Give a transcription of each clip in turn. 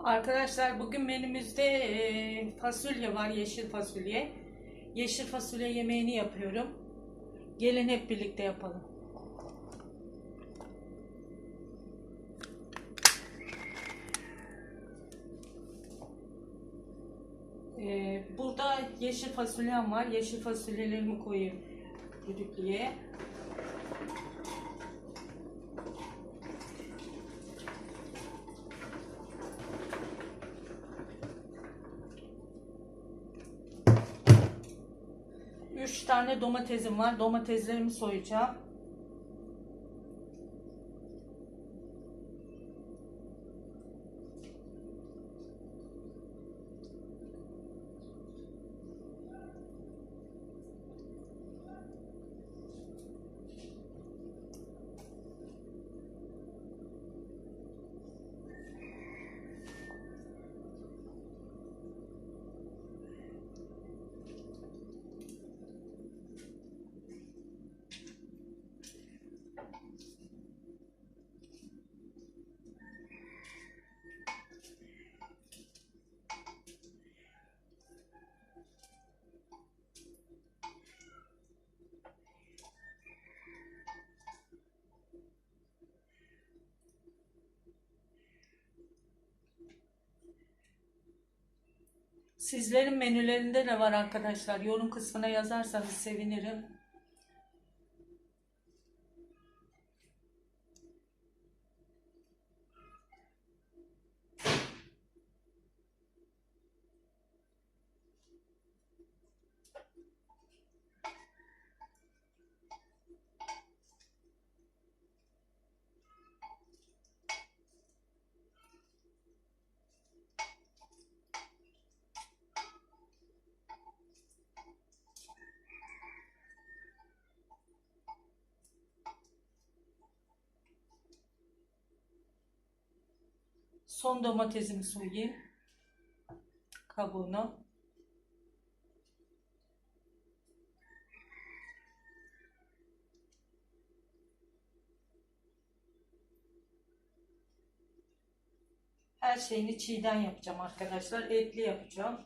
Arkadaşlar bugün menümüzde e, fasulye var, yeşil fasulye. Yeşil fasulye yemeğini yapıyorum. Gelin hep birlikte yapalım. E, burada yeşil fasulyem var. Yeşil fasulyelerimi koyayım düdüklüye. Tane domatesim var. Domateslerimi soyacağım. Sizlerin menülerinde ne var arkadaşlar? Yorum kısmına yazarsanız sevinirim. Son domatesimi soyayım. Kabuğunu. Her şeyini çiğden yapacağım arkadaşlar. Etli yapacağım.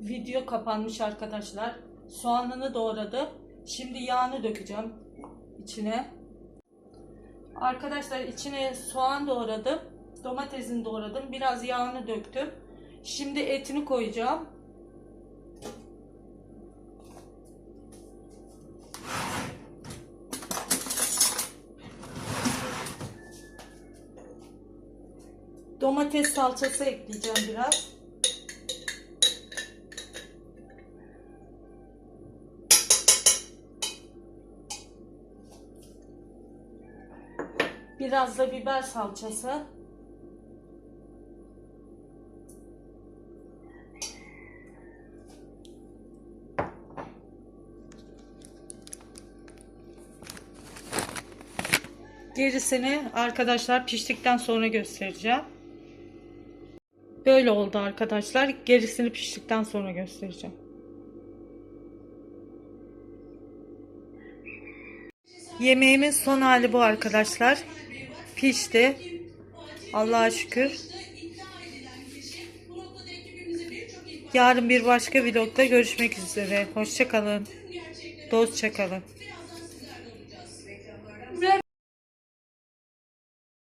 Video kapanmış arkadaşlar. Soğanını doğradım. Şimdi yağını dökeceğim içine. Arkadaşlar içine soğan doğradım. Domatesini doğradım. Biraz yağını döktüm. Şimdi etini koyacağım. Domates salçası ekleyeceğim biraz. Biraz da biber salçası. Gerisini arkadaşlar piştikten sonra göstereceğim. Böyle oldu arkadaşlar. Gerisini piştikten sonra göstereceğim. Yemeğimin son hali bu arkadaşlar. Pişti. Allah'a şükür. Yarın bir başka vlogda görüşmek üzere. Hoşçakalın. Dostça kalın.